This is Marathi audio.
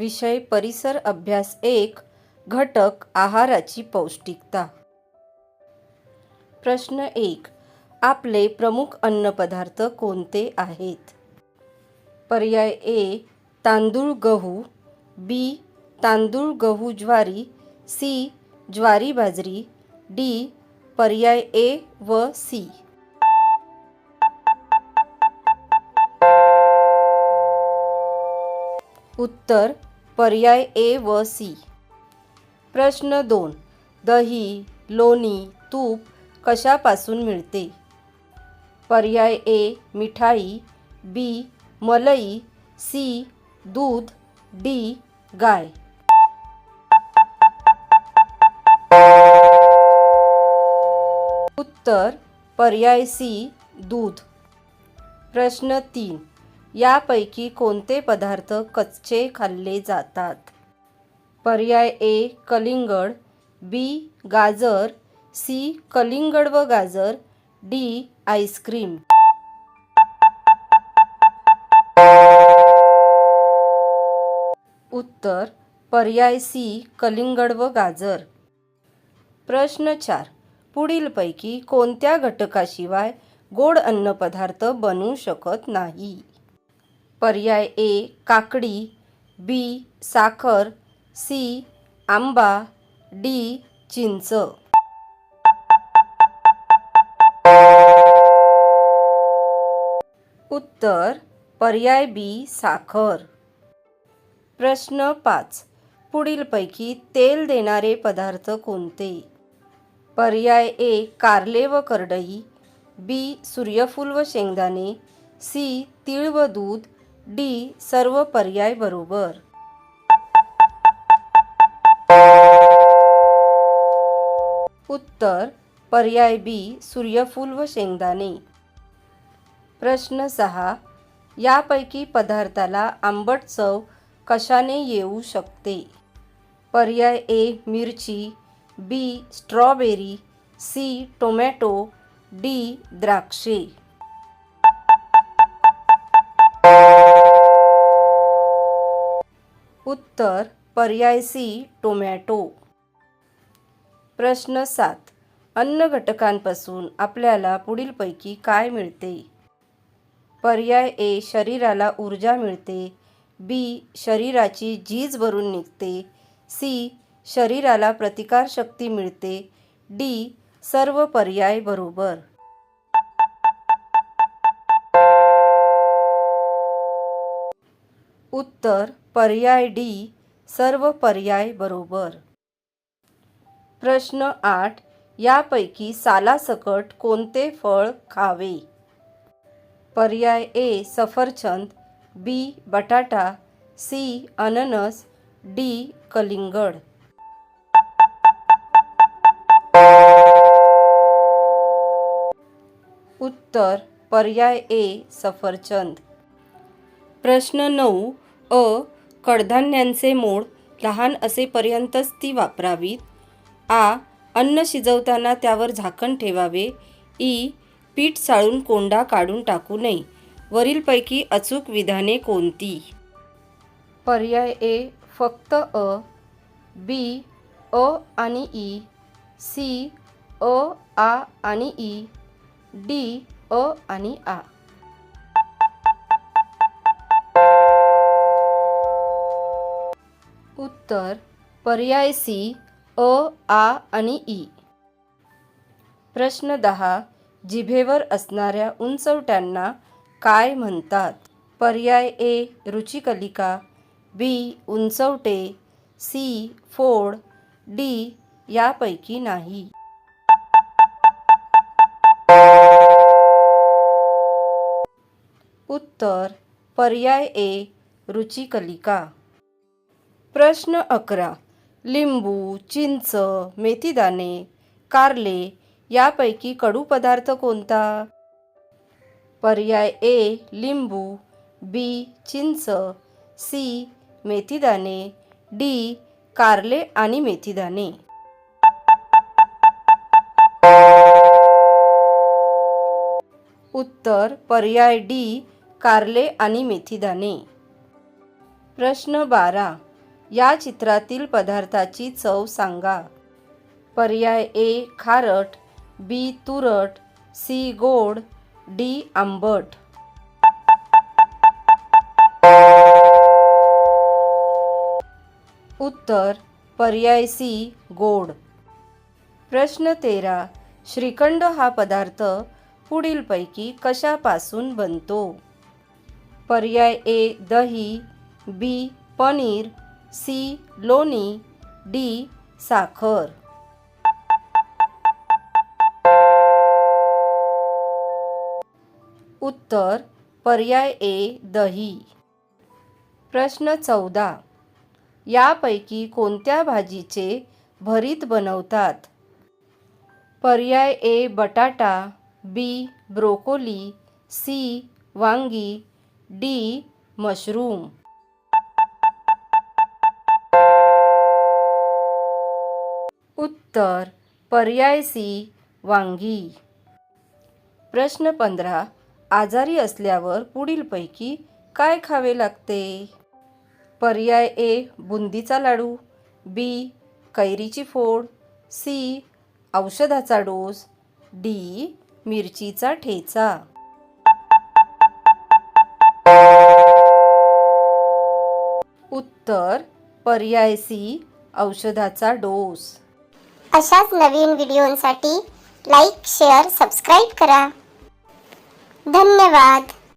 विषय परिसर अभ्यास एक घटक आहाराची पौष्टिकता. प्रश्न एक आपले प्रमुख अन्नपदार्थ कोणते आहेत? पर्याय ए तांदूळ गहू बी तांदूळ गहू ज्वारी सी ज्वारी बाजरी डी पर्याय ए व सी. उत्तर पर्याय ए व सी. प्रश्न दोन. दही लोणी तूप कशापासून मिळते? पर्याय ए मिठाई बी मलई सी दूध डी गाय. उत्तर पर्याय सी दूध. प्रश्न तीन. यापैकी कोणते पदार्थ कच्चे खाल्ले जातात? पर्याय ए कलिंगड बी गाजर सी कलिंगड व गाजर डी आईस्क्रीम. उत्तर पर्याय सी कलिंगड व गाजर. प्रश्न चार. पुढीलपैकी कोणत्या घटकाशिवाय गोड अन्नपदार्थ बनू शकत नाही? पर्याय ए काकडी बी साखर सी आंबा डी चिंच. उत्तर पर्याय बी साखर. प्रश्न पाच. पुढीलपैकी तेल देणारे पदार्थ कोणते? पर्याय ए कारले व करडई बी सूर्यफूल व शेंगदाणे सी तीळ व दूध डी सर्व पर्याय बरोबर. उत्तर पर्याय बी सूर्यफूल व शेंगदाणे. प्रश्न सहा यापैकी पदार्थाला आंबट चव कशाने येऊ शकते? पर्याय ए मिरची B strawberry C tomato D द्राक्षे. उत्तर पर्याय सी टोमॅटो. प्रश्न सात. अन्न घटकांपासून आपल्याला पुढीलपैकी काय मिळते? पर्याय ए. शरीराला ऊर्जा मिळते. बी. शरीराची झीज भरून निघते. सी. शरीराला प्रतिकारशक्ती मिळते. डी. सर्व पर्याय बरोबर. उत्तर पर्याय डी सर्व पर्याय बरोबर. प्रश्न आठ यापैकी सालासकट कोणते फळ खावे? पर्याय ए सफरचंद बी बटाटा सी अननस डी कलिंगड. उत्तर पर्याय ए सफरचंद. प्रश्न नऊ अ कडधान्यांचे मोड लहान असेपर्यंतच ती वापरावीत. आ अन्न शिजवताना त्यावर झाकण ठेवावे. ई पीठ चाळून कोंडा काढून टाकू नये. वरीलपैकी अचूक विधाने कोणती? पर्याय ए फक्त अ बी अ आणि ई सी अ आ आणि ई डी अ आणि आ. उत्तर पर्याय सी अ आ आणि ई. प्रश्न दहा जिभेवर असणाऱ्या उंचवट्यांना काय म्हणतात? पर्याय ए रुचिकलिका बी उंचवटे सी फोड डी यापैकी नाही. उत्तर पर्याय ए रुचिकलिका. प्रश्न अकरा. लिंबू चिंच मेथीदाणे कारले यापैकी कडू पदार्थ कोणता? पर्याय ए लिंबू बी चिंच सी मेथीदाणे डी कारले आणि मेथीदाणे. उत्तर पर्याय डी कारले आणि मेथीदाणे. प्रश्न बारा. या चित्रातील पदार्थाची चव सांगा. पर्याय ए खारट बी तुरट सी गोड डी आंबट. उत्तर पर्याय सी गोड. प्रश्न तेरा श्रीखंड हा पदार्थ पुढीलपैकी कशापासून बनतो? पर्याय ए दही बी पनीर सी लोणी डी साखर. उत्तर पर्याय ए दही. प्रश्न चौदा. यापैकी कोणत्या भाजीचे भरीत बनवतात? पर्याय ए बटाटा बी ब्रोकोली सी वांगी डी मशरूम. उत्तर पर्याय सी वांगी. प्रश्न पंधरा. आजारी असल्यावर पुढीलपैकी काय खावे लागते? पर्याय ए बुंदीचा लाडू. बी कैरीची फोड. सी औषधाचा डोस. डी मिरचीचा ठेचा. उत्तर पर्याय सी औषधाचा डोस. अशाच नवीन व्हिडिओंसाठी लाईक शेअर सबस्क्राईब करा. धन्यवाद.